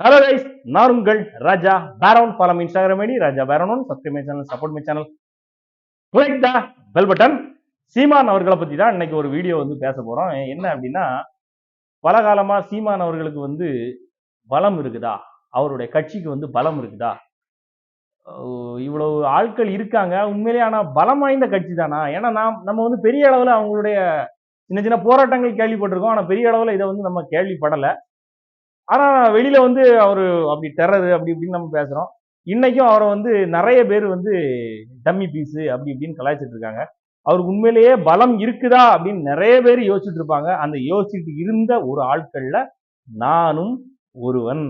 Hello guys நான் உங்கள் ராஜா பேரோன் follow Instagram ID Raja பேரோன் subscribe my channel support my channel click the bell button Seeman அவர்களை பத்தி தான் இன்னைக்கு ஒரு வீடியோ வந்து பேச போறோம். என்ன அப்படின்னா பல காலமா சீமான் அவர்களுக்கு வந்து பலம் இருக்குதா? அவருடைய கட்சிக்கு வந்து பலம் இருக்குதா? இவ்வளவு ஆட்கள் இருக்காங்க. உண்மையிலேயே ஆனால் பலம் வாய்ந்த கட்சி தானா? ஏன்னா நாம் நம்ம வந்து பெரிய அளவுல அவங்களுடைய சின்ன சின்ன போராட்டங்கள் கேள்விப்பட்டிருக்கோம். ஆனால் பெரிய அளவுல இதை வந்து நம்ம கேள்விப்படல. ஆனா வெளியில வந்து அவரு அப்படி டெரர் அப்படி இப்படின்னு நம்ம பேசுறோம். இன்னைக்கும் அவரை வந்து நிறைய பேர் வந்து டம்மி பீஸு அப்படி இப்படின்னு கலாய்ச்சிட்டு இருக்காங்க. அவருக்கு உண்மையிலேயே பலம் இருக்குதா அப்படின்னு நிறைய பேர் யோசிச்சுட்டு இருப்பாங்க. அந்த யோசிச்சுட்டு இருந்த ஒரு ஆட்கள்ல நானும் ஒருவன்.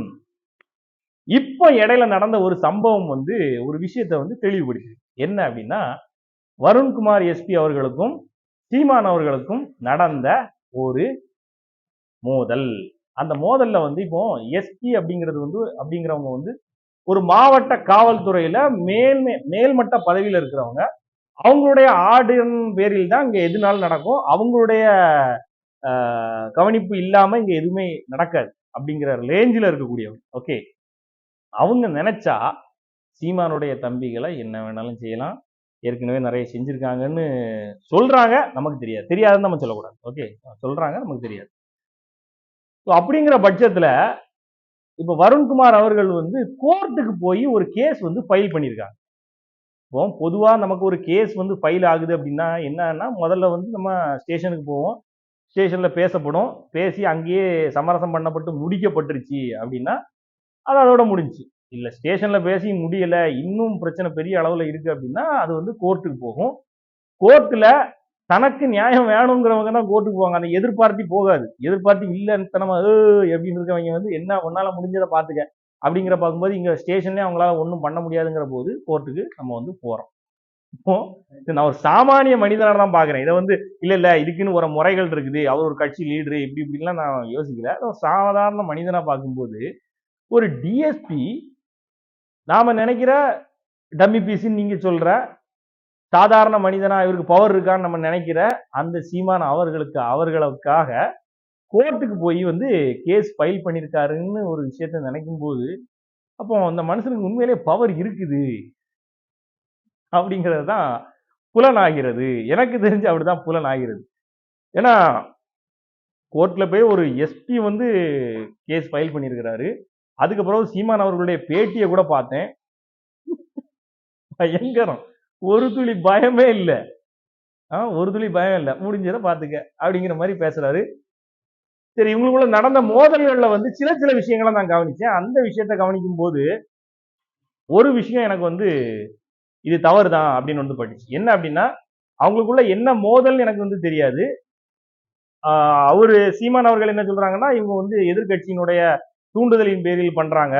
இப்போ இடையில நடந்த ஒரு சம்பவம் வந்து ஒரு விஷயத்தை வந்து தெளிவுபடுத்துது. என்ன அப்படின்னா வருண்குமார் எஸ்பி அவர்களுக்கும் சீமான் அவர்களுக்கும் நடந்த ஒரு மோதல். அந்த மோதல்ல வந்து இப்போ எஸ்பி அப்படிங்கிறது வந்து அப்படிங்கிறவங்க வந்து ஒரு மாவட்ட காவல்துறையில மேல்மே மேல்மட்ட பதவியில் இருக்கிறவங்க அவங்களுடைய ஆர்டரின் பேரில் தான் இங்கே எதுனாலும் நடக்கும். அவங்களுடைய கவனிப்பு இல்லாம இங்க எதுவுமே நடக்காது அப்படிங்கிற ரேஞ்சில் இருக்கக்கூடியவங்க. ஓகே அவங்க நினைச்சா சீமானுடைய தம்பிகளை என்ன வேணாலும் செய்யலாம். ஏற்கனவே நிறைய செஞ்சிருக்காங்கன்னு சொல்றாங்க. நமக்கு தெரியாது. தெரியாதுன்னு நம்ம சொல்லக்கூடாது. ஓகே சொல்றாங்க நமக்கு தெரியாது. ஸோ அப்படிங்கிற பட்சத்தில் இப்போ வருண்குமார் அவர்கள் வந்து கோர்ட்டுக்கு போய் ஒரு கேஸ் வந்து ஃபைல் பண்ணியிருக்காங்க இப்போ பொதுவாக நமக்கு ஒரு கேஸ் வந்து ஃபைல் ஆகுது அப்படின்னா என்னன்னா முதல்ல வந்து நம்ம ஸ்டேஷனுக்கு போவோம். ஸ்டேஷனில் பேசப்படும். பேசி அங்கேயே சமரசம் பண்ணப்பட்டு முடிக்கப்பட்டுருச்சு அப்படின்னா அது அதோட முடிஞ்சுச்சு இல்லை ஸ்டேஷனில் பேசி முடியலை இன்னும் பிரச்சனை பெரிய அளவில் இருக்குது அப்படின்னா அது வந்து கோர்ட்டுக்கு போகும். கோர்ட்டில் தனக்கு நியாயம் வேணுங்கிறவங்க தான் கோர்ட்டுக்கு போவாங்க. அந்த எதிர்பார்த்தி போகாது. எதிர்பார்த்தி இல்லைன்னு ஏ எப்படின்னு இருக்கவங்க வந்து என்ன உன்னால முடிஞ்சதை பார்த்துக்க. அப்படிங்கிற பார்க்கும்போது இங்கே ஸ்டேஷன்லேயே அவங்களால ஒன்றும் பண்ண முடியாதுங்கிற போது கோர்ட்டுக்கு நம்ம வந்து போகிறோம் இப்போ நான் ஒரு சாமானிய மனிதனாக தான் பார்க்குறேன். இதை வந்து இல்லை இல்லை இதுக்குன்னு ஒரு முறைகள் இருக்குது. அவர் ஒரு கட்சி லீடரு இப்படி இப்படிலாம் நான் யோசிக்கல. சாதாரண மனிதனாக பார்க்கும்போது ஒரு டிஎஸ்பி நாம நினைக்கிற டம்மி பீஸ்ன்னு நீங்கள் சொல்கிற சாதாரண மனிதனா இவருக்கு பவர் இருக்கான்னு நம்ம நினைக்கிற அந்த சீமான் அவர்களுக்கு அவர்களுக்காக கோர்ட்டுக்கு போய் வந்து கேஸ் ஃபைல் பண்ணியிருக்காருன்னு ஒரு விஷயத்த நினைக்கும் போது அப்போ அந்த மனுஷனுக்கு உண்மையிலேயே பவர் இருக்குது அப்படிங்கிறது தான் புலன் ஆகிறது எனக்கு தெரிஞ்சு அப்படிதான் புலன் ஆகிறது ஏன்னா கோர்ட்ல போய் ஒரு எஸ்பி வந்து கேஸ் ஃபைல் பண்ணியிருக்கிறாரு அதுக்கப்புறம் சீமான் அவர்களுடைய பேட்டியை கூட பார்த்தேன். பயங்கரம். ஒரு துளி பயமே இல்லை. ஆ ஒரு துளி பயம் இல்லை. முடிஞ்சதை பார்த்துக்க அப்படிங்கிற மாதிரி பேசுறாரு. சரி இவங்களுக்குள்ள நடந்த மோதல்களில் வந்து சில சில விஷயங்களை நான் கவனிச்சேன். அந்த விஷயத்த கவனிக்கும் போது ஒரு விஷயம் எனக்கு வந்து இது தவறு தான் அப்படின்னு வந்து பட்டுச்சு. என்ன அப்படின்னா அவங்களுக்குள்ள என்ன மோதல்னு எனக்கு வந்து தெரியாது. அவர் அவரு சீமான் அவர்கள் என்ன சொல்றாங்கன்னா இவங்க வந்து எதிர்க்கட்சியினுடைய தூண்டுதலின் பேரில் பண்றாங்க.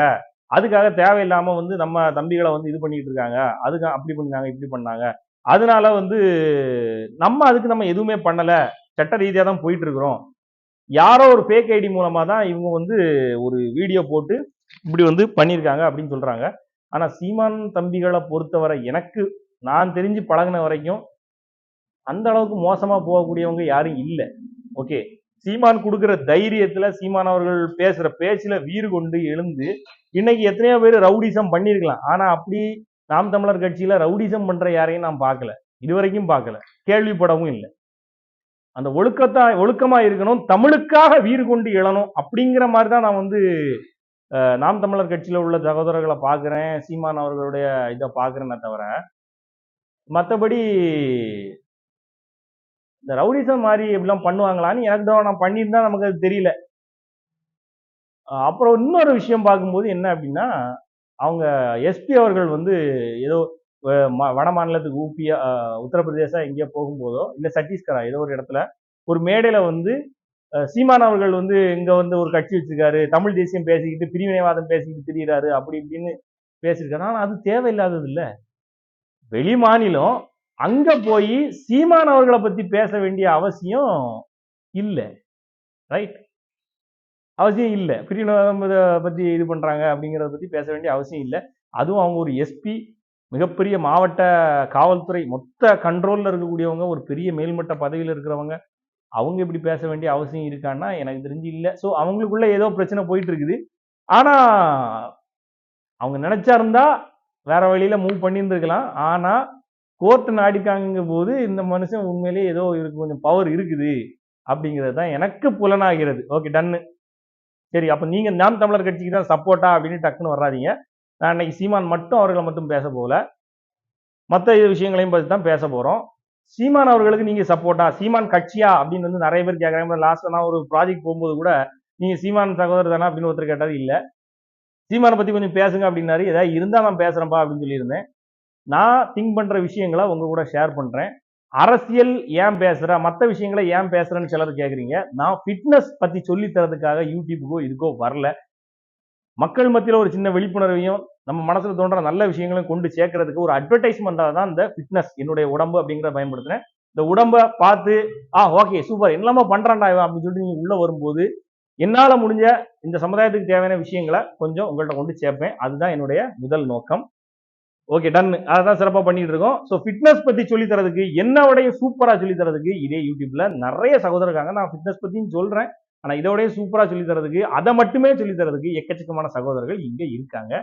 அதுக்காக தேவையில்லாம வந்து நம்ம தம்பிகளை வந்து இது பண்ணிட்டு இருக்காங்க. அதுக்கு அப்படி பண்ணாங்க இப்படி பண்ணாங்க. அதனால வந்து நம்ம அதுக்கு நம்ம எதுவுமே பண்ணல. சட்ட ரீதியாக தான் போயிட்டு இருக்கிறோம். யாரோ ஒரு ஃபேக் ஐடி மூலமா தான் இவங்க வந்து ஒரு வீடியோ போட்டு இப்படி வந்து பண்ணியிருக்காங்க அப்படின்னு சொல்றாங்க. ஆனா சீமான் தம்பிகளை பொறுத்தவரை எனக்கு நான் தெரிஞ்சு பழகின வரைக்கும் அந்த அளவுக்கு மோசமா போகக்கூடியவங்க யாரும் இல்லை. ஓகே. சீமான் கொடுக்குற தைரியத்துல சீமான் அவர்கள் பேசுற பேச்சுல வீறு கொண்டு எழுந்து இன்னைக்கு எத்தனையோ பேர் ரவுடிசம் பண்ணியிருக்கலாம் ஆனா அப்படி நாம் தமிழர் கட்சியில ரவுடிசம் பண்ற யாரையும் நான் பார்க்கல. இதுவரைக்கும் பார்க்கல. கேள்விப்படவும் இல்லை. அந்த ஒழுக்கத்தா ஒழுக்கமா இருக்கணும் தமிழுக்காக வீறு கொண்டு எழணும் அப்படிங்கிற மாதிரி தான் நான் வந்து நாம் தமிழர் கட்சியில உள்ள சகோதரர்களை பார்க்குறேன். சீமான் அவர்களுடைய இதை பார்க்குறேன்னே தவிர மற்றபடி இந்த ரவுடிசம் மாதிரி இப்படிலாம் பண்ணுவாங்களான்னு எனக்கு தான் நான் பண்ணியிருந்தா நமக்கு அது தெரியல. அப்புறம் இன்னொரு விஷயம் பார்க்கும்போது என்ன அப்படின்னா அவங்க எஸ்பி அவர்கள் வந்து ஏதோ வட மாநிலத்துக்கு ஊப்பியா அஹ், உத்தரப்பிரதேசா எங்கேயோ போகும்போதோ இல்லை சத்தீஸ்கரா ஏதோ ஒரு இடத்துல ஒரு மேடையில் வந்து சீமான் அவர்கள் வந்து இங்கே வந்து ஒரு கட்சி வச்சிருக்காரு தமிழ் தேசியம் பேசிக்கிட்டு பிரிவினைவாதம் பேசிக்கிட்டு திரியிறாரு அப்படி இப்படின்னு பேசியிருக்காரு. ஆனால் அது தேவையில்லாதது இல்லை. வெளி மாநிலம் அங்க போய் சீமான் அவர்களை பத்தி பேச வேண்டிய அவசியம் இல்லை. ரைட் அவசியம் இல்லை. பிரிவினைவாதம் பத்தி இது பண்றாங்க அப்படிங்கிறத பத்தி பேச வேண்டிய அவசியம் இல்லை. அதுவும் அவங்க ஒரு எஸ்பி மிகப்பெரிய மாவட்ட காவல்துறை மொத்த கண்ட்ரோல்ல இருக்கக்கூடியவங்க ஒரு பெரிய மேல்மட்ட பதவியில் இருக்கிறவங்க அவங்க இப்படி பேச வேண்டிய அவசியம் இருக்கான்னா எனக்கு தெரிஞ்சு இல்லை. ஸோ அவங்களுக்குள்ள ஏதோ பிரச்சனை போயிட்டு இருக்குது ஆனால் அவங்க நினைச்சா இருந்தா வேற வழியில மூவ் பண்ணியிருந்திருக்கலாம். ஆனால் கோர்ட்டு நாடிக்காங்க போது இந்த மனுஷன் உண்மையிலேயே ஏதோ இருக்கு கொஞ்சம் பவர் இருக்குது அப்படிங்கிறது தான் எனக்கு புலனாகிறது. ஓகே டன்னு சரி அப்போ நீங்கள் நாம் தமிழர் கட்சிக்கு தான் சப்போர்ட்டா அப்படின்னு டக்குன்னு வராதீங்க நான் இன்னைக்கு சீமான் மட்டும் அவர்களை மட்டும் பேச போகல. மற்ற விஷயங்களையும் பற்றி தான் பேச போகிறோம் சீமான் அவர்களுக்கு நீங்கள் சப்போர்ட்டா சீமான் கட்சியா அப்படின்னு வந்து நிறைய பேர் கேட்குறாங்க லாஸ்ட் நான் ஒரு ப்ராஜெக்ட் போகும்போது கூட நீங்கள் சீமான் சகோதரர் தானே அப்படின்னு ஒருத்தர் கேட்டாரு இல்லை. சீமானை பற்றி கொஞ்சம் பேசுங்க அப்படின்னாரு. ஏதாவது இருந்தால் நான் பேசுகிறேன்ப்பா அப்படின்னு சொல்லியிருந்தேன். நான் திங்க் பண்ணுற விஷயங்களை உங்கள் கூட ஷேர் பண்ணுறேன் அரசியல் ஏன் பேசுகிறேன் மற்ற விஷயங்களை ஏன் பேசுகிறேன்னு சிலர் கேட்குறீங்க நான் ஃபிட்னஸ் பற்றி சொல்லித்தரதுக்காக யூடியூப்புக்கோ இதுக்கோ வரல. மக்கள் மத்தியில் ஒரு சின்ன விழிப்புணர்வையும் நம்ம மனசில் தோன்ற நல்ல விஷயங்களையும் கொண்டு சேர்க்கறதுக்கு ஒரு அட்வர்டைஸ்மெண்டா தான் இந்த ஃபிட்னஸ் என்னுடைய உடம்பு அப்படிங்கிறத பயன்படுத்துகிறேன் இந்த உடம்ப பார்த்து ஆ ஓகே சூப்பர் என்னமா பண்ணுறான்டா இவன் அப்படின்னு சொல்லிட்டு நீங்கள் உள்ளே வரும்போது என்னால் முடிஞ்ச இந்த சமுதாயத்துக்கு தேவையான விஷயங்களை கொஞ்சம் உங்கள்கிட்ட கொண்டு சேர்ப்பேன். அதுதான் என்னுடைய முதல் நோக்கம். ஓகே டன் அதான் சிறப்பாக பண்ணிட்டு இருக்கோம். ஸோ ஃபிட்னஸ் பற்றி சொல்லி தரதுக்கு என்னோடய சூப்பராக சொல்லி தரதுக்கு இதே யூடியூப்ல நிறைய சகோதரர் இருக்காங்க. நான் ஃபிட்னஸ் பற்றியும் சொல்கிறேன் ஆனால் இதோடய சூப்பராக சொல்லி தரதுக்கு அதை மட்டுமே சொல்லி தரதுக்கு எக்கச்சக்கமான சகோதரர்கள் இங்கே இருக்காங்க.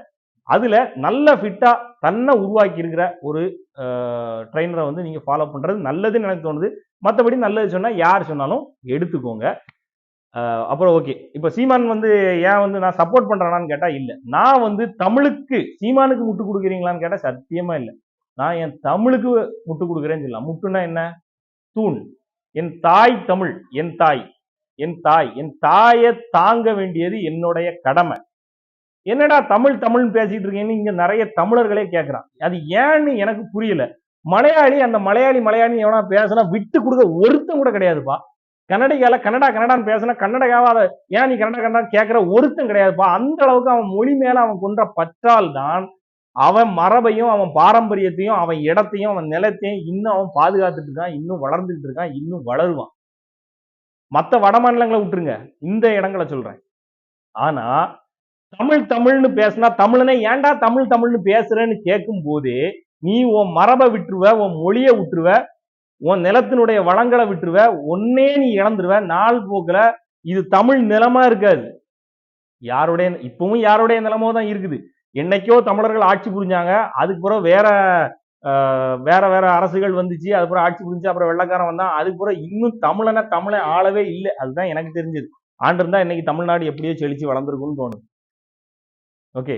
அதில் நல்ல ஃபிட்டாக தன்னை உருவாக்கி இருக்கிற ஒரு ட்ரைனரை வந்து நீங்கள் ஃபாலோ பண்ணுறது நல்லதுன்னு எனக்கு தோணுது. மற்றபடி நல்லது சொன்னால் யார் சொன்னாலும் எடுத்துக்கோங்க. அப்புறம் ஓகே இப்போ சீமான் வந்து ஏன் வந்து நான் சப்போர்ட் பண்றேனான்னு கேட்டா இல்ல. நான் வந்து தமிழுக்கு சீமானுக்கு முட்டு கொடுக்குறீங்களான்னு கேட்டா சத்தியமா இல்ல. நான் என் தமிழுக்கு முட்டு கொடுக்குறேன்னு சொல்லலாம் முட்டுனா என்ன? தூண். என் தாய் தமிழ் என் தாய். என் தாய். என் தாயை தாங்க வேண்டியது என்னுடைய கடமை. என்னடா தமிழ் தமிழ்னு பேசிட்டு இருக்கேன்னு இங்க நிறைய தமிழர்களே கேட்கறான் அது ஏன்னு எனக்கு புரியல. மலையாளி அந்த மலையாளி மலையாளி எவனா பேசினா விட்டு கொடுக்க ஒருத்தம் கூட கிடையாதுப்பா. கன்னடிகால கன்னடா கன்னடான்னு பேசினா கன்னடகாவா அதை ஏன் நீ கன்னடா கன்னடான்னு கேட்கற ஒருத்தன் கிடையாதுப்பா. அந்த அளவுக்கு அவன் மொழி மேல அவன் கொன்ற பற்றால் தான் அவன் மரபையும் அவன் பாரம்பரியத்தையும் அவன் இடத்தையும் அவன் நிலத்தையும் இன்னும் அவன் பாதுகாத்துட்டு இருக்கான் இன்னும் வளர்ந்துட்டு இருக்கான் இன்னும் வளருவான். மற்ற வட மாநிலங்களை விட்டுருங்க. இந்த இடங்களை சொல்றேன். ஆனா தமிழ் தமிழ்னு பேசினா தமிழனே ஏன்டா தமிழ் தமிழ்னு பேசுறேன்னு கேட்கும் போதே நீ உன் மரபை விட்டுருவ உன் மொழியை விட்டுருவ உன் நிலத்தினுடைய வளங்களை விட்டுருவ ஒன்னே நீ இழந்துருவ நாள் போக்குல இது தமிழ் நிலமா இருக்காது. யாருடைய இப்பவும் யாருடைய நிலமோ தான் இருக்குது. என்னைக்கோ தமிழர்கள் ஆட்சி புரிஞ்சாங்க அதுக்கு பிறகு வேற வேற வேற அரசுகள் வந்துச்சு அதுக்கப்புறம் ஆட்சி புரிஞ்சு அப்புறம் வெள்ளக்காரன் வந்தான் அதுக்கு பிறகு இன்னும் தமிழனை தமிழை ஆளவே இல்லை. அதுதான் எனக்கு தெரிஞ்சது. ஆண்டு இருந்தா இன்னைக்கு தமிழ்நாடு எப்படியோ செழிச்சு வளர்ந்துருக்கும்னு தோணுது. ஓகே.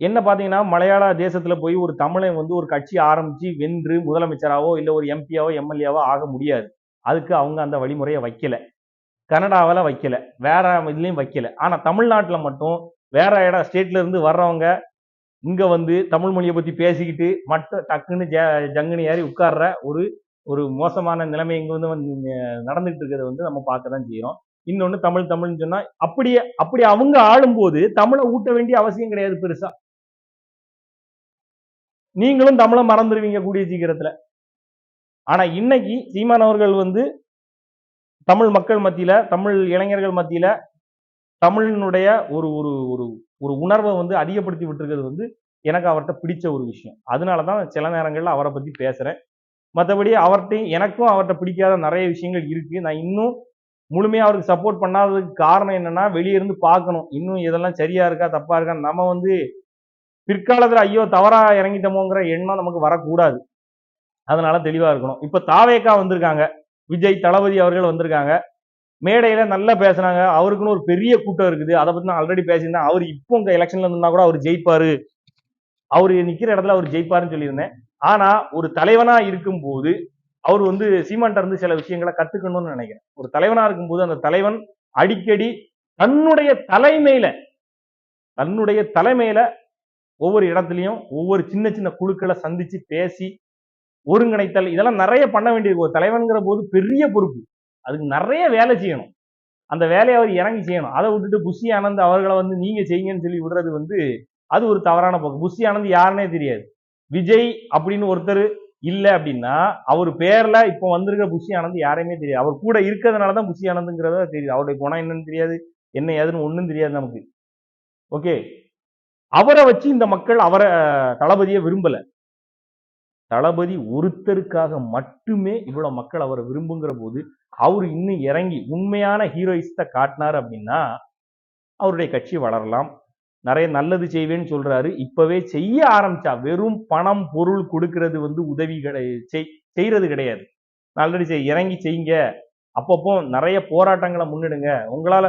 என்ன பார்த்தீங்கன்னா மலையாள தேசத்தில் போய் ஒரு தமிழன் வந்து ஒரு கட்சி ஆரம்பித்து வென்று முதலமைச்சராகவோ இல்லை ஒரு எம்பியாவோ எம்எல்ஏவோ ஆக முடியாது. அதுக்கு அவங்க அந்த வழிமுறையை வைக்கலை. கனடாவில் வைக்கல. வேற இதுலேயும் வைக்கலை. ஆனால் தமிழ்நாட்டில் மட்டும் வேற இடம் ஸ்டேட்ல இருந்து வர்றவங்க இங்கே வந்து தமிழ் மொழியை பற்றி பேசிக்கிட்டு மட்டும் டக்குன்னு ஜ- ஜங்குனி ஏறி உட்கார்ற ஒரு ஒரு மோசமான நிலைமை இங்கே வந்து வந்து இருக்கிறத வந்து நம்ம பார்க்க தான் செய்கிறோம் இன்னொன்று தமிழ் தமிழ்னு சொன்னால் அப்படியே அப்படி அவங்க ஆளும்போது தமிழை ஊட்ட வேண்டிய அவசியம் கிடையாது பெருசாக நீங்களும் தமிழை மறந்துடுவீங்க கூடிய சீக்கிரத்தில். ஆனால் இன்னைக்கு சீமான் அவர்கள் வந்து தமிழ் மக்கள் மத்தியில் தமிழ் இளைஞர்கள் மத்தியில் தமிழினுடைய ஒரு ஒரு ஒரு ஒரு உணர்வை வந்து அதிகப்படுத்தி விட்டுருக்கிறது வந்து எனக்கு அவர்கிட்ட பிடிச்ச ஒரு விஷயம். அதனால தான் சில நேரங்களில் அவரை பற்றி பேசுகிறேன் மற்றபடி அவர்கிட்டையும் எனக்கும் அவர்கிட்ட பிடிக்காத நிறைய விஷயங்கள் இருக்குது நான் இன்னும் முழுமையாக அவருக்கு சப்போர்ட் பண்ணாததுக்கு காரணம் என்னென்னா வெளியே இருந்து பார்க்கணும். இன்னும் இதெல்லாம் சரியா இருக்கா தப்பாக இருக்கா நம்ம வந்து பிற்காலத்தில் ஐயோ தவறாக இறங்கிட்டோமோங்கிற எண்ணம் நமக்கு வரக்கூடாது. அதனால தெளிவாக இருக்கணும். இப்போ தாவேக்கா வந்திருக்காங்க. விஜய் தளபதி அவர்கள் வந்திருக்காங்க. மேடையில் நல்லா பேசுனாங்க. அவருக்குன்னு ஒரு பெரிய கூட்டம் இருக்குது. அதை பற்றி நான் ஆல்ரெடி பேசியிருந்தேன். அவர் இப்போ உங்க எலெக்ஷன்ல இருந்தால் கூட அவர் ஜெயிப்பாரு. அவர் நிற்கிற இடத்துல அவர் ஜெயிப்பாருன்னு சொல்லியிருந்தேன். ஆனால் ஒரு தலைவனாக இருக்கும்போது அவர் வந்து சீமான்ட்ட இருந்து சில விஷயங்களை கத்துக்கணும்னு நினைக்கிறேன். ஒரு தலைவனாக இருக்கும்போது அந்த தலைவன் அடிக்கடி தன்னுடைய தலைமையில தன்னுடைய தலைமையில ஒவ்வொரு இடத்துலையும் ஒவ்வொரு சின்ன சின்ன குழுக்களை சந்திச்சு பேசி ஒருங்கிணைத்தல் இதெல்லாம் நிறைய பண்ண வேண்டியது ஒரு தலைவன்கிற போது பெரிய பொறுப்பு. அதுக்கு நிறைய வேலை செய்யணும். அந்த வேலையை அவர் இறங்கி செய்யணும். அதை விட்டுட்டு புஷி ஆனந்த் அவர்களை வந்து நீங்க செய்யுங்கன்னு சொல்லி விடுறது வந்து அது ஒரு தவறான போக்கு. புஷி ஆனந்த் யாருன்னே தெரியாது. விஜய் அப்படின்னு ஒருத்தர் இல்லை அப்படின்னா அவர் பேர்ல இப்போ வந்திருக்கிற புஷி ஆனந்த் யாரையுமே தெரியாது. அவர் கூட இருக்கிறதுனால தான் புஷி ஆனந்துங்கிறத தெரியுது. அவருடைய குணம் என்னன்னு தெரியாது. என்ன ஏதுன்னு ஒன்றும் தெரியாது நமக்கு. ஓகே? அவரை வச்சு இந்த மக்கள் அவரை தளபதியை விரும்பல. தளபதி ஒருத்தருக்காக மட்டுமே இவ்வளவு மக்கள் அவரை விரும்புங்கிற போது அவர் இன்னும் இறங்கி உண்மையான ஹீரோயிஸ்ட காட்டினார் அப்படின்னா அவருடைய கட்சி வளரலாம். நிறைய நல்லது செய்வேன்னு சொல்றாரு. இப்பவே செய்ய ஆரம்பிச்சா வெறும் பணம் பொருள் கொடுக்கிறது வந்து உதவி செய்யறது கிடையாது. நல்லது இறங்கி செய்யுங்க. அப்பப்போ நிறைய போராட்டங்களை முன்னிடுங்க. உங்களால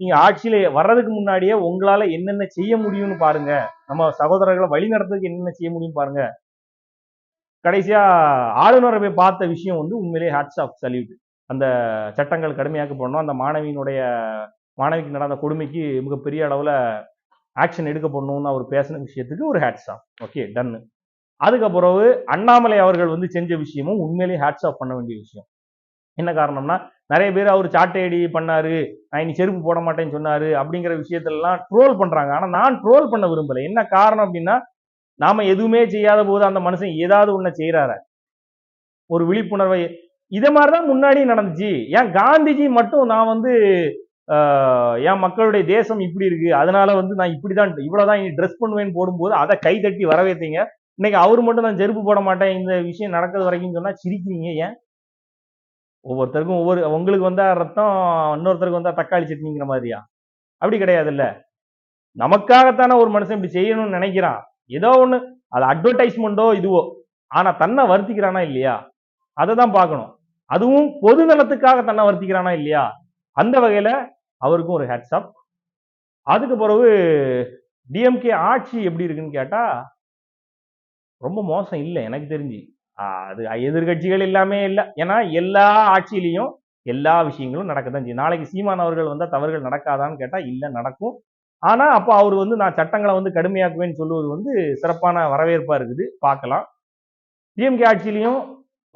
நீங்க ஆட்சியில வர்றதுக்கு முன்னாடியே உங்களால என்னென்ன செய்ய முடியும்னு பாருங்க. நம்ம சகோதரர்களை வழி நடத்துறதுக்கு என்னென்ன செய்ய முடியும் பாருங்க. கடைசியா ஆளுநரை போய் பார்த்த விஷயம் வந்து உண்மையிலேயே ஹேட்ஸ் ஆஃப் சல்யூட் அந்த சட்டங்கள் கடுமையாக்கப்படணும் அந்த மாணவியினுடைய மாணவிக்கு நடந்த கொடுமைக்கு மிகப்பெரிய அளவுல ஆக்ஷன் எடுக்கப்படணும்னு அவர் பேசின விஷயத்துக்கு ஒரு ஹேட்ஸ் ஆஃப் ஓகே டன்னு அதுக்கப்புறம் அண்ணாமலை அவர்கள் வந்து செஞ்ச விஷயமும் உண்மையிலேயே ஹேட்ஸ் ஆஃப் பண்ண வேண்டிய விஷயம். என்ன காரணம்னா நிறைய பேர் அவர் சாட்டை ஐடி பண்ணாரு. நான் இனி செருப்பு போட மாட்டேன்னு சொன்னாரு அப்படிங்கிற விஷயத்திலலாம் ட்ரோல் பண்றாங்க. ஆனா நான் ட்ரோல் பண்ண விரும்பலை. என்ன காரணம் அப்படின்னா நாம எதுவுமே செய்யாத போது அந்த மனுஷன் ஏதாவது ஒன்றை செய்கிறாரு ஒரு விழிப்புணர்வை. இதை மாதிரிதான் முன்னாடி நடந்துச்சு. ஏன் காந்திஜி மட்டும் நான் வந்து என் மக்களுடைய தேசம் இப்படி இருக்கு. அதனால வந்து நான் இப்படிதான் இவ்வளவுதான் இனி ட்ரெஸ் பண்ணுவேன்னு போடும்போது அதை கை தட்டி வரவேத்தீங்க. இன்னைக்கு அவர் மட்டும் நான் செருப்பு போட மாட்டேன். இந்த விஷயம் நடக்கிறது வரைக்கும் சொன்னா சிரிக்கிறீங்க. ஏன்? ஒவ்வொருத்தருக்கும் ஒவ்வொரு உங்களுக்கு வந்தால் ரத்தம் இன்னொருத்தருக்கு வந்தால் தக்காளி சட்னிங்கிற மாதிரியா? அப்படி கிடையாதுல்ல. நமக்காகத்தானே ஒரு மனுஷன் இப்படி செய்யணும்னு நினைக்கிறான். ஏதோ ஒன்று அது அட்வர்டைஸ்மெண்ட்டோ இதுவோ ஆனால் தன்னை வருத்திக்கிறானா இல்லையா? அதை தான் பார்க்கணும். அதுவும் பொது நலத்துக்காக தன்னை வருத்திக்கிறானா இல்லையா? அந்த வகையில் அவருக்கும் ஒரு ஹேட்ஸ் அப் அதுக்கு பிறகு டிஎம்கே ஆட்சி எப்படி இருக்குன்னு கேட்டால் ரொம்ப மோசம் இல்லை எனக்கு தெரிஞ்சு. அது எதிர்கட்சிகள் எல்லாமே இல்லை. ஏன்னா எல்லா ஆட்சியிலையும் எல்லா விஷயங்களும் நடக்க தான் செய்யும். நாளைக்கு சீமான் அவர்கள் வந்தால் தவறுகள் நடக்காதான்னு கேட்டால் இல்லை நடக்கும். ஆனால் அப்போ அவர் வந்து நான் சட்டங்களை வந்து கடுமையாக்குவேன்னு சொல்லுவது வந்து சிறப்பான வரவேற்பாக இருக்குது. பார்க்கலாம். டிஎம்கே ஆட்சியிலையும்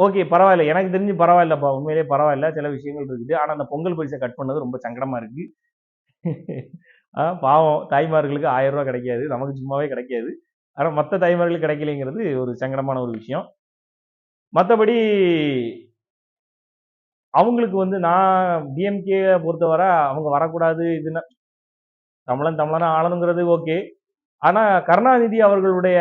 ஓகே பரவாயில்ல. எனக்கு தெரிஞ்சு பரவாயில்லப்பா. உண்மையிலேயே பரவாயில்ல. சில விஷயங்கள் இருக்குது. ஆனால் அந்த பொங்கல் பரிசை கட் பண்ணது ரொம்ப சங்கடமாக இருக்குது பாவம். தாய்மார்களுக்கு ஆயிரம் ரூபா கிடைக்காது. நமக்கு சும்மாவே கிடைக்காது. ஆனால் மற்ற தாய்மார்களுக்கு கிடைக்கலைங்கிறது ஒரு சங்கடமான ஒரு விஷயம். மற்றபடி அவங்களுக்கு வந்து நான் டிஎம்கே பொறுத்தவரை அவங்க வரக்கூடாது இதுன்னு தமிழன் தமிழனா ஆளணுங்கிறது ஓகே. ஆனா கருணாநிதி அவர்களுடைய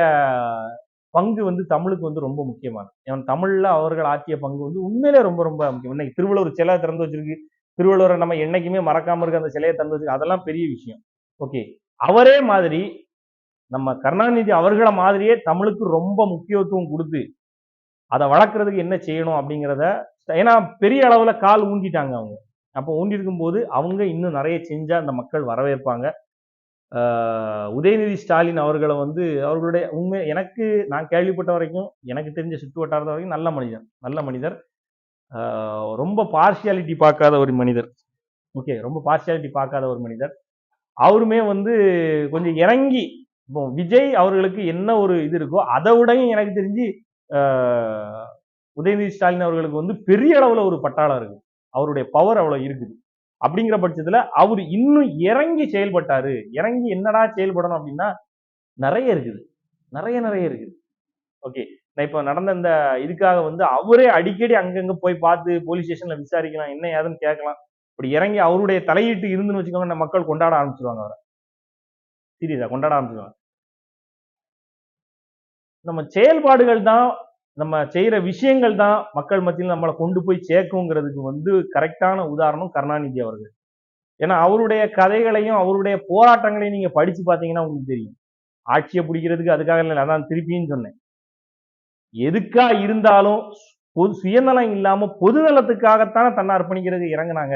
பங்கு வந்து தமிழுக்கு வந்து ரொம்ப முக்கியமானது. ஏன்னா தமிழ்ல அவர்கள் ஆற்றிய பங்கு வந்து உண்மையிலே ரொம்ப ரொம்ப முக்கியம். இன்னைக்கு திருவள்ளுவர் சிலை திறந்து வச்சிருக்கு. திருவள்ளுவரை நம்ம என்னைக்குமே மறக்காம இருக்க அந்த சிலையை திறந்து வச்சிருக்கு. அதெல்லாம் பெரிய விஷயம். ஓகே. அவரே மாதிரி நம்ம கருணாநிதி அவர்கள மாதிரியே தமிழுக்கு ரொம்ப முக்கியத்துவம் கொடுத்து அதை வளர்க்குறதுக்கு என்ன செய்யணும் அப்படிங்கிறத ஏன்னா பெரிய அளவில் கால் ஊண்டிட்டாங்க அவங்க. அப்போ ஊண்டிருக்கும் போது அவங்க இன்னும் நிறைய செஞ்சால் அந்த மக்கள் வரவேற்பாங்க. உதயநிதி ஸ்டாலின் அவர்களை வந்து அவர்களுடைய உண்மை எனக்கு நான் கேள்விப்பட்ட வரைக்கும் எனக்கு தெரிஞ்ச சுற்று வட்டாரத்த வரைக்கும் நல்ல மனிதர் நல்ல மனிதர். ரொம்ப பார்ஷியாலிட்டி பார்க்காத ஒரு மனிதர். ஓகே ரொம்ப பார்ஷியாலிட்டி பார்க்காத ஒரு மனிதர். அவருமே வந்து கொஞ்சம் இறங்கி இப்போ விஜய் அவர்களுக்கு என்ன ஒரு இது இருக்கோ அதை விடையும் எனக்கு தெரிஞ்சு உதயநிதி ஸ்டாலின் அவர்களுக்கு வந்து பெரிய அளவுல ஒரு பட்டாளம் இருக்கு. அவருடைய பவர் அவ்வளவு இருக்குது. அப்படிங்கிற பட்சத்துல அவர் இன்னும் இறங்கி செயல்பட்டாரு. இறங்கி என்னடா செயல்படணும் அப்படின்னா நிறைய இருக்குது. நிறைய நிறைய இருக்குது. ஓகே. நான் இப்போ நடந்த இந்த இதுக்காக வந்து அவரே அடிக்கடி அங்கங்க போய் பார்த்து போலீஸ் ஸ்டேஷன்ல விசாரிக்கலாம் என்ன ஏதுன்னு கேட்கலாம். இப்படி இறங்கி அவருடைய தலையீட்டு இருந்துன்னு வச்சுக்கோங்க மக்கள் கொண்டாட ஆரம்பிச்சிருவாங்க அவரை. சீரியஸா கொண்டாட ஆரம்பிச்சிருவாங்க. நம்ம செயல்பாடுகள் தான் நம்ம செய்யற விஷயங்கள் தான் மக்கள் மத்தியில் நம்மளை கொண்டு போய் சேர்க்குங்கிறதுக்கு வந்து கரெக்டான உதாரணம் கருணாநிதி அவர்கள். ஏன்னா அவருடைய கதைகளையும் அவருடைய போராட்டங்களையும் நீங்க படிச்சு பார்த்தீங்கன்னா உங்களுக்கு தெரியும். ஆட்சியை பிடிக்கிறதுக்கு அதுக்காக இல்லை அதான் திருப்பியும் சொன்னேன். எதுக்கா இருந்தாலும் பொது சுயநலம் இல்லாம பொது நலத்துக்காகத்தானே தன்னை அர்ப்பணிக்கிறது இறங்குனாங்க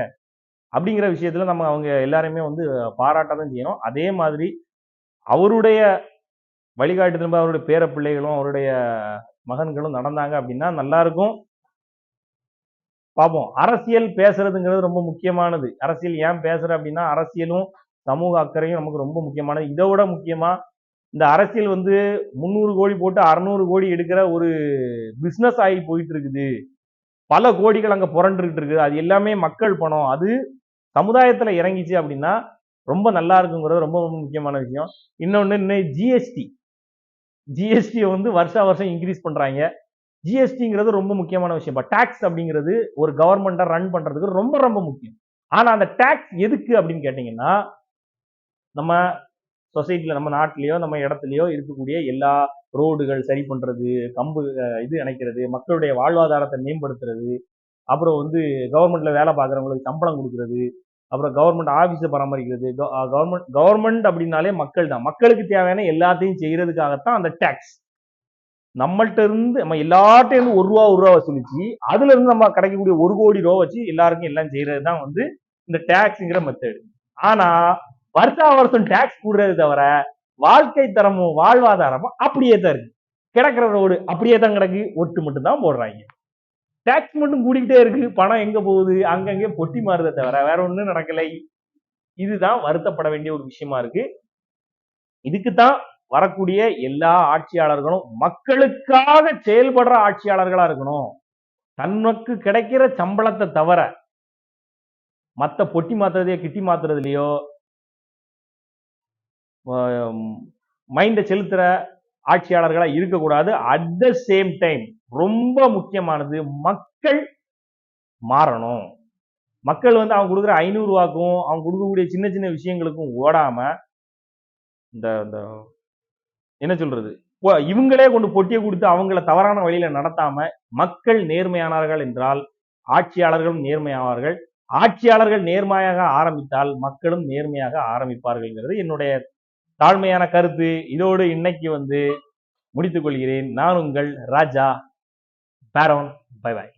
அப்படிங்கிற விஷயத்துல நம்ம அவங்க எல்லாருமே வந்து பாராட்ட தான் செய்யணும். அதே மாதிரி அவருடைய வழிகாட்டுதல் அவருடைய பேர பிள்ளைகளும் அவருடைய மகன்களும் நடந்தாங்க அப்படின்னா நல்லா இருக்கும் பார்ப்போம் அரசியல் பேசுறதுங்கிறது ரொம்ப முக்கியமானது. அரசியல் ஏன் பேசுற அப்படின்னா அரசியலும் சமூக அக்கறையும் நமக்கு ரொம்ப முக்கியமானது. இதை விட முக்கியமா இந்த அரசியல் வந்து முந்நூறு கோடி போட்டு அறுநூறு கோடி எடுக்கிற ஒரு பிஸ்னஸ் ஆகி போயிட்டு இருக்குது பல கோடிகள் அங்கே புரண்டுகிட்டு இருக்குது அது எல்லாமே மக்கள் பணம். அது சமுதாயத்தில் இறங்கிச்சு அப்படின்னா ரொம்ப நல்லா இருக்குங்கிறது ரொம்ப ரொம்ப முக்கியமான விஷயம். இன்னொன்று இன்னும் ஜிஎஸ்டி. ஜிஎஸ்டியை வந்து வருஷா வருஷம் இன்க்ரீஸ் பண்ணுறாங்க ஜிஎஸ்டிங்கிறது ரொம்ப முக்கியமான விஷயம். இப்போ டேக்ஸ் அப்படிங்கிறது ஒரு கவர்மெண்ட்டை ரன் பண்ணுறதுக்கு ரொம்ப ரொம்ப முக்கியம். ஆனால் அந்த டேக்ஸ் எதுக்கு அப்படின்னு கேட்டிங்கன்னா நம்ம சொசைட்டியில் நம்ம நாட்டிலேயோ நம்ம இடத்துலையோ இருக்கக்கூடிய எல்லா ரோடுகள் சரி பண்ணுறது கம்பு இது இணைக்கிறது மக்களுடைய வாழ்வாதாரத்தை மேம்படுத்துறது அப்புறம் வந்து கவர்மெண்ட்டில் வேலை பார்க்குறவங்களுக்கு சம்பளம் கொடுக்கறது அப்புறம் கவர்மெண்ட் ஆஃபீஸை பராமரிக்கிறது. கவர்மெண்ட் கவர்மெண்ட் அப்படின்னாலே மக்கள் தான் மக்களுக்கு தேவையான எல்லாத்தையும் செய்யறதுக்காகத்தான் அந்த டேக்ஸ் நம்மள்ட்ட இருந்து நம்ம எல்லார்ட்ட இருந்து ஒரு ரூபா ஒரு ரூபா வசூலிச்சு அதுல இருந்து நம்ம கிடைக்கக்கூடிய ஒரு கோடி ரூபா வச்சு எல்லாருக்கும் எல்லாம் செய்யறது தான் வந்து இந்த டேக்ஸுங்கிற மெத்தடு ஆனா வருஷா வருஷம் டேக்ஸ் கூடுறது தவிர வாழ்க்கை தரமும் வாழ்வாதாரமும் அப்படியே தான் இருக்கு. கிடக்கிற ரோடு அப்படியே தான் கிடக்கு. ஒட்டு மட்டும் தான் போடுறாங்க. டேக்ஸ் மட்டும் கூடிக்கிட்டே இருக்கு. பணம் எங்க போகுது? அங்கங்கே பொட்டி மாறுதே தவிர வேற ஒண்ணும் நடக்கலை. இதுதான் வருத்தப்பட வேண்டிய ஒரு விஷயமா இருக்கு. இதுக்கு தான் வரக்கூடிய எல்லா ஆட்சியாளர்களும் மக்களுக்காக செயல்படுற ஆட்சியாளர்களா இருக்கணும். தனக்கு கிடைக்கிற சம்பளத்தை தவிர மத்த பொட்டி மாத்துறதையோ கிட்டி மாத்துறதுலயோ மைண்டை செலுத்துற ஆட்சியாளர்களா இருக்கக்கூடாது. அட் த சேம் டைம் ரொம்ப முக்கியமானது மக்கள் மாறணும். மக்கள் வந்து அவங்க கொடுக்குற ஐநூறு ரூபாக்கும் அவங்க கொடுக்கக்கூடிய சின்ன சின்ன விஷயங்களுக்கும் ஓடாம இந்த இந்த என்ன சொல்றது? இவங்களே கொண்டு பொட்டியை கொடுத்து அவங்கள தவறான வழியில நடத்தாம மக்கள் நேர்மையானார்கள் என்றால் ஆட்சியாளர்களும் நேர்மையாவார்கள். ஆட்சியாளர்கள் நேர்மையாக ஆரம்பித்தால் மக்களும் நேர்மையாக ஆரம்பிப்பார்கள்ங்கிறது என்னுடைய தாழ்மையான கருத்து இதோடு இன்னைக்கு வந்து முடித்துக் கொள்கிறேன். நான் உங்கள் ராஜா பேரோன் பை பாய்